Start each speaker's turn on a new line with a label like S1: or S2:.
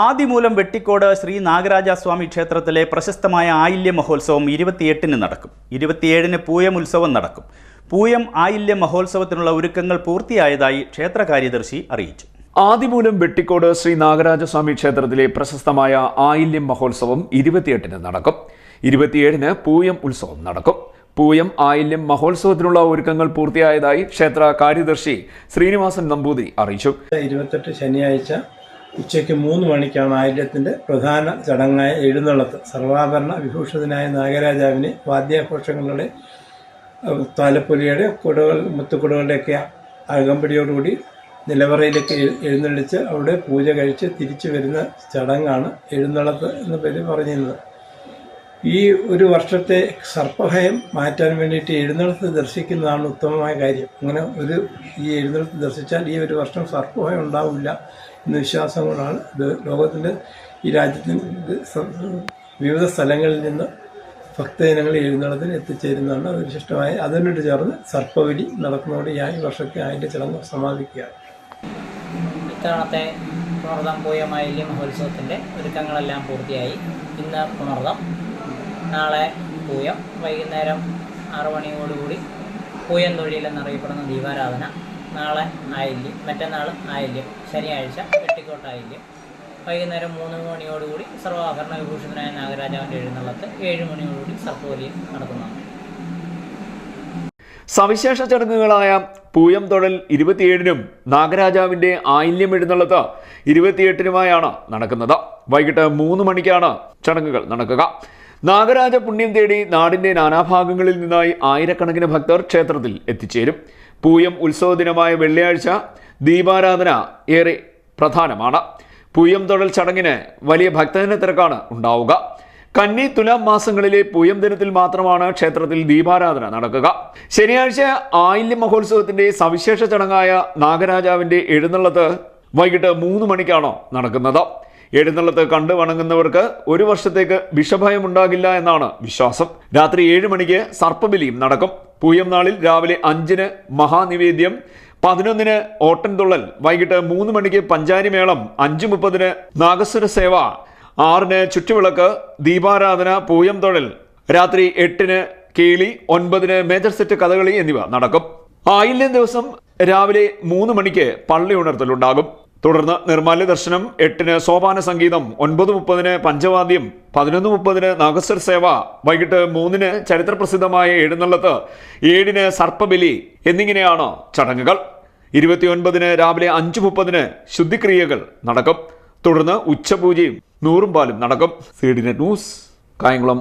S1: ആദിമൂലം വെട്ടിക്കോട് ശ്രീ നാഗരാജസ്വാമി ക്ഷേത്രത്തിലെ പ്രശസ്തമായ ആയില്യ മഹോത്സവം ഇരുപത്തിയെട്ടിന് നടക്കും. ഇരുപത്തിയേഴിന് പൂയം ഉത്സവം നടക്കും. പൂയം ആയില്യ മഹോത്സവത്തിനുള്ള ഒരുക്കങ്ങൾ പൂർത്തിയായതായി ക്ഷേത്ര കാര്യദർശി അറിയിച്ചു.
S2: ആദിമൂലം വെട്ടിക്കോട് ശ്രീ നാഗരാജസ്വാമി ക്ഷേത്രത്തിലെ പ്രശസ്തമായ ആയില്യം മഹോത്സവം ഇരുപത്തിയെട്ടിന് നടക്കും. ഇരുപത്തിയേഴിന് പൂയം ഉത്സവം നടക്കും. പൂയം ആയില്യം മഹോത്സവത്തിനുള്ള ഒരുക്കങ്ങൾ പൂർത്തിയായതായി ക്ഷേത്ര കാര്യദർശി ശ്രീനിവാസൻ നമ്പൂതിരി അറിയിച്ചു.
S3: ഇരുപത്തെട്ട് ശനിയാഴ്ച ഉച്ചയ്ക്ക് മൂന്ന് മണിക്കാണ് ആയിരത്തിന്റെ പ്രധാന ചടങ്ങായ എഴുന്നള്ളത്ത്. സർവാഭരണ വിഭൂഷിതനായ നാഗരാജാവിനെ വാദ്യാഘോഷങ്ങളുടെ താലപ്പൊലിയുടെ കുടകൾ മുത്തുകുടകളുടെയൊക്കെ അകമ്പടിയോടുകൂടി നിലവറയിലേക്ക് എഴുന്നള്ളിച്ച് അവിടെ പൂജ കഴിച്ച് തിരിച്ചു വരുന്ന ചടങ്ങാണ് എഴുന്നള്ളത്ത് എന്ന പേര് പറഞ്ഞിരുന്നത്. ഈ ഒരു വർഷത്തെ സർപ്പഭയം മാറ്റാൻ വേണ്ടിയിട്ട് എഴുന്നള്ളത്ത് ദർശിക്കുന്നതാണ് ഉത്തമമായ കാര്യം. അങ്ങനെ ഒരു ഈ എഴുന്നള്ളത്ത് ദർശിച്ചാൽ ഈ ഒരു വർഷം സർപ്പഭയം ഉണ്ടാവില്ല എന്ന വിശ്വാസം കൊണ്ടാണ് ലോകത്തിന്റെ ഈ രാജ്യത്തിന്റെ വിവിധ സ്ഥലങ്ങളിൽ നിന്ന് ഭക്തജനങ്ങൾ എഴുന്നള്ളത്തിന് എത്തിച്ചേരുന്നതാണ് അത് വിശിഷ്ടമായി അതിനോട് ചേർന്ന് സർപ്പവലി നടക്കുന്നതോടെ ഈ വർഷത്തെ അതിന്റെ ചടങ്ങ് സമാപിക്കുകയാണ്.
S4: ഇത്തവണത്തെ പുണർദം പൂയ മാലിന്യ മഹോത്സവത്തിന്റെ ഒരുക്കങ്ങളെല്ലാം പൂർത്തിയായി. ഇന്ന് പുണർദം നാളെ പൂയം. വൈകുന്നേരം ആറു മണിയോടുകൂടി പൂയം തൊഴിൽ എന്നറിയപ്പെടുന്ന ദീപാരാധന. നാളെ ആയില്യം. മറ്റന്നാൾ ആയില്യം. ശനിയാഴ്ച വെട്ടിക്കോട്ടായില്യം. വൈകുന്നേരം മൂന്ന് മണിയോടുകൂടി സർവാഭരണ വിഭൂഷിതനായ നാഗരാജാവിന്റെ എഴുന്നള്ളത്ത് ഏഴ് മണിയോടുകൂടി സർപ്പബലിയും നടത്തുന്നതാണ്
S2: സവിശേഷ ചടങ്ങുകളായ പൂയം തൊഴൽ ഇരുപത്തിയേഴിനും നാഗരാജാവിന്റെ ആയില്യം എഴുന്നള്ളത്ത് ഇരുപത്തിയെട്ടിനുമായാണ് നടക്കുന്നത്. വൈകിട്ട് മൂന്ന് മണിക്കാണ് ചടങ്ങുകൾ നടക്കുക. നാഗരാജ പുണ്യം തേടി നാടിന്റെ നാനാഭാഗങ്ങളിൽ നിന്നായി ആയിരക്കണക്കിന് ഭക്തർ ക്ഷേത്രത്തിൽ എത്തിച്ചേരും. പൂയം ഉത്സവ ദിനമായ വെള്ളിയാഴ്ച ദീപാരാധന ഏറെ പ്രധാനമാണ്. പൂയം തൊഴൽ ചടങ്ങിന് വലിയ ഭക്തജന തിരക്കാണ് ഉണ്ടാവുക. കന്നി തുലാം മാസങ്ങളിലെ പൂയം ദിനത്തിൽ മാത്രമാണ് ക്ഷേത്രത്തിൽ ദീപാരാധന നടക്കുക. ശനിയാഴ്ച ആയില്യ മഹോത്സവത്തിന്റെ സവിശേഷ ചടങ്ങായ നാഗരാജാവിന്റെ എഴുന്നള്ളത്ത് വൈകിട്ട് മൂന്ന് മണിക്കാണ് നടക്കുന്നത്. എഴുന്നള്ളത്ത് കണ്ടു വണങ്ങുന്നവർക്ക് ഒരു വർഷത്തേക്ക് വിഷഭയം ഉണ്ടാകില്ല എന്നാണ് വിശ്വാസം. രാത്രി ഏഴ് മണിക്ക് സർപ്പബലിയും നടക്കും. പൂയം നാളിൽ രാവിലെ അഞ്ചിന് മഹാനിവേദ്യം പതിനൊന്നിന് ഓട്ടൻതുള്ളൽ വൈകിട്ട് മൂന്ന് മണിക്ക് പഞ്ചാരിമേളം അഞ്ച് മുപ്പതിന് നാഗസ്വര സേവ ആറിന് ചുറ്റുവിളക്ക് ദീപാരാധന പൂയം തൊഴൽ രാത്രി എട്ടിന് കേളി ഒൻപതിന് മേജർ സെറ്റ് കഥകളി എന്നിവ നടക്കും. ആയില്യം ദിവസം രാവിലെ മൂന്ന് മണിക്ക് പള്ളി ഉണർത്തലുണ്ടാകും. തുടർന്ന് നിർമാല്യ ദർശനം എട്ടിന് സോപാന സംഗീതം ഒൻപത് മുപ്പതിന് പഞ്ചവാദ്യം പതിനൊന്ന് മുപ്പതിന് നാഗസ്വര സേവ വൈകിട്ട് മൂന്നിന് ചരിത്രപ്രസിദ്ധമായ എഴുന്നള്ളത്ത് ഏഴിന് സർപ്പബലി എന്നിങ്ങനെയാണ് ചടങ്ങുകൾ. ഇരുപത്തിയൊൻപതിന് രാവിലെ അഞ്ച് മുപ്പതിന് ശുദ്ധിക്രിയകൾ നടക്കും. തുടർന്ന് ഉച്ചപൂജയും നൂറും പാലും നടക്കും. സീഡിനെ ന്യൂസ് കായംകുളം.